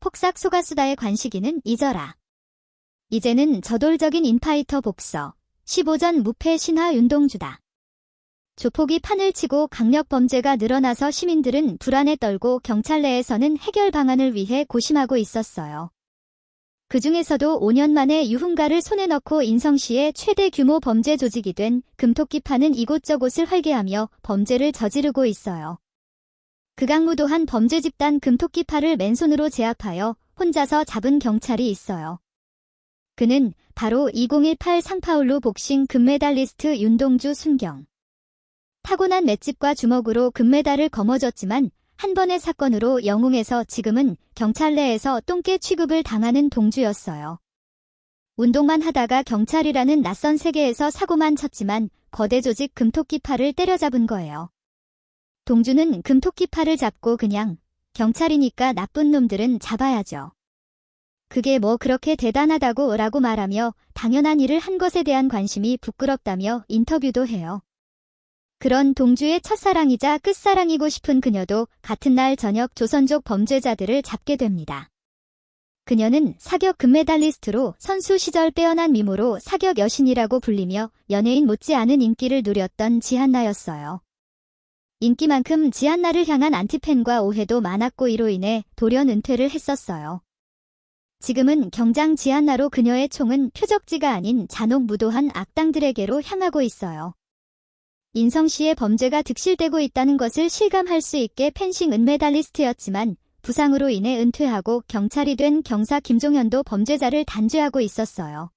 폭삭 속았수다의 관식이는 잊어라. 이제는 저돌적인 인파이터 복서, 15전 무패 신화 윤동주다. 조폭이 판을 치고 강력 범죄가 늘어나서 시민들은 불안에 떨고 경찰 내에서는 해결 방안을 위해 고심하고 있었어요. 그 중에서도 5년 만에 유흥가를 손에 넣고 인성시의 최대 규모 범죄 조직이 된 금토끼파는 이곳저곳을 활개하며 범죄를 저지르고 있어요. 극악무도한 범죄 집단 금토끼파를 맨손으로 제압하여 혼자서 잡은 경찰이 있어요. 그는 바로 2018 상파울루 복싱 금메달리스트 윤동주 순경. 타고난 맷집과 주먹으로 금메달을 거머쥐었지만 한 번의 사건으로 영웅에서 지금은 경찰 내에서 똥개 취급을 당하는 동주였어요. 운동만 하다가 경찰이라는 낯선 세계에서 사고만 쳤지만 거대 조직 금토끼파를 때려잡은 거예요. 동주는 금토끼파를 잡고 그냥 경찰이니까 나쁜 놈들은 잡아야죠. 그게 뭐 그렇게 대단하다고 라고 말하며 당연한 일을 한 것에 대한 관심이 부끄럽다며 인터뷰도 해요. 그런 동주의 첫사랑이자 끝사랑이고 싶은 그녀도 같은 날 저녁 조선족 범죄자들을 잡게 됩니다. 그녀는 사격 금메달리스트로 선수 시절 빼어난 미모로 사격 여신이라고 불리며 연예인 못지않은 인기를 누렸던 지한나였어요. 인기만큼 지한나를 향한 안티팬과 오해도 많았고 이로 인해 돌연 은퇴를 했었어요. 지금은 경장 지한나로 그녀의 총은 표적지가 아닌 잔혹무도한 악당들에게로 향하고 있어요. 인성시의 범죄가 득실되고 있다는 것을 실감할 수 있게 펜싱 은메달리스트였지만 부상으로 인해 은퇴하고 경찰이 된 경사 김종현도 범죄자를 단죄하고 있었어요.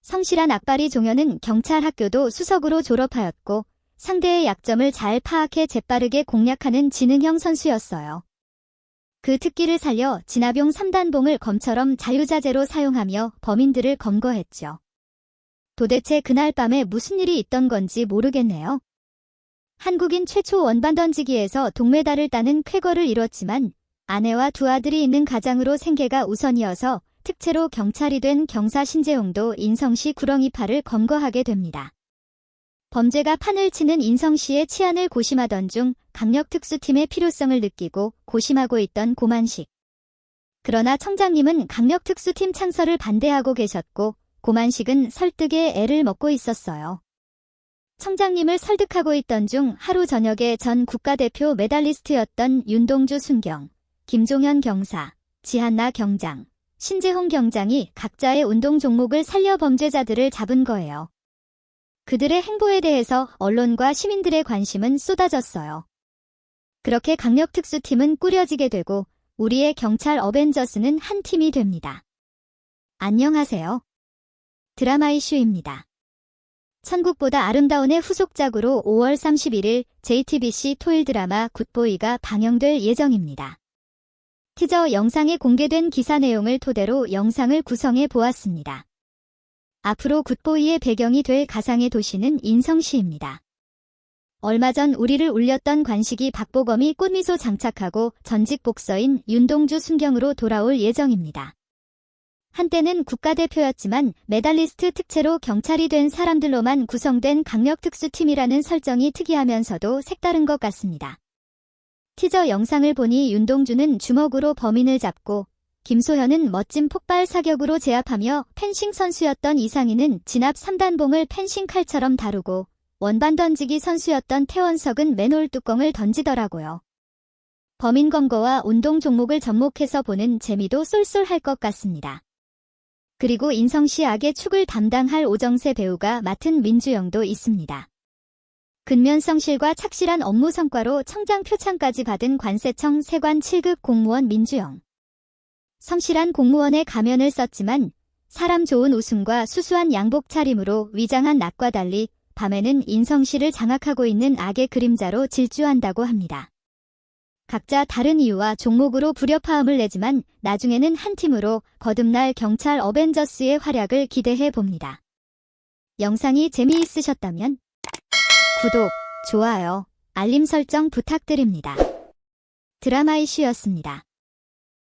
성실한 악바리 종현은 경찰 학교도 수석으로 졸업하였고 상대의 약점을 잘 파악해 재빠르게 공략하는 지능형 선수였어요. 그 특기를 살려 진압용 3단봉을 검처럼 자유자재로 사용하며 범인들을 검거했죠. 도대체 그날 밤에 무슨 일이 있던 건지 모르겠네요. 한국인 최초 원반 던지기에서 동메달을 따는 쾌거를 이뤘지만 아내와 두 아들이 있는 가장으로 생계가 우선이어서 특채로 경찰이 된 경사 신재용도 인성시 구렁이파를 검거하게 됩니다. 범죄가 판을 치는 인성시의 치안을 고심하던 중 강력특수팀의 필요성을 느끼고 고심하고 있던 고만식. 그러나 청장님은 강력특수팀 창설을 반대하고 계셨고 고만식은 설득에 애를 먹고 있었어요. 청장님을 설득하고 있던 중 하루 저녁에 전 국가대표 메달리스트였던 윤동주 순경, 김종현 경사, 지한나 경장, 신재홍 경장이 각자의 운동 종목을 살려 범죄자들을 잡은 거예요. 그들의 행보에 대해서 언론과 시민들의 관심은 쏟아졌어요. 그렇게 강력특수팀은 꾸려지게 되고 우리의 경찰 어벤져스는 한 팀이 됩니다. 안녕하세요. 드라마 이슈입니다. 천국보다 아름다운의 후속작으로 5월 31일 JTBC 토일 드라마 굿보이가 방영될 예정입니다. 티저 영상에 공개된 기사 내용을 토대로 영상을 구성해 보았습니다. 앞으로 굿보이의 배경이 될 가상의 도시는 인성시입니다. 얼마 전 우리를 울렸던 관식이 박보검이 꽃미소 장착하고 전직 복서인 윤동주 순경으로 돌아올 예정입니다. 한때는 국가대표였지만 메달리스트 특채로 경찰이 된 사람들로만 구성된 강력특수팀이라는 설정이 특이하면서도 색다른 것 같습니다. 티저 영상을 보니 윤동주는 주먹으로 범인을 잡고 김소현은 멋진 폭발 사격으로 제압하며 펜싱 선수였던 이상희는 진압 3단봉을 펜싱 칼처럼 다루고 원반 던지기 선수였던 태원석은 맨홀 뚜껑을 던지더라고요. 범인 검거와 운동 종목을 접목해서 보는 재미도 쏠쏠할 것 같습니다. 그리고 인성시 악의 축을 담당할 오정세 배우가 맡은 민주영도 있습니다. 근면 성실과 착실한 업무 성과로 청장 표창까지 받은 관세청 세관 7급 공무원 민주영. 성실한 공무원의 가면을 썼지만 사람 좋은 웃음과 수수한 양복 차림으로 위장한 낮과 달리 밤에는 인성시를 장악하고 있는 악의 그림자로 질주한다고 합니다. 각자 다른 이유와 종목으로 불협화음을 내지만 나중에는 한 팀으로 거듭날 경찰 어벤져스의 활약을 기대해 봅니다. 영상이 재미있으셨다면 구독, 좋아요, 알림 설정 부탁드립니다. 드라마 이슈였습니다.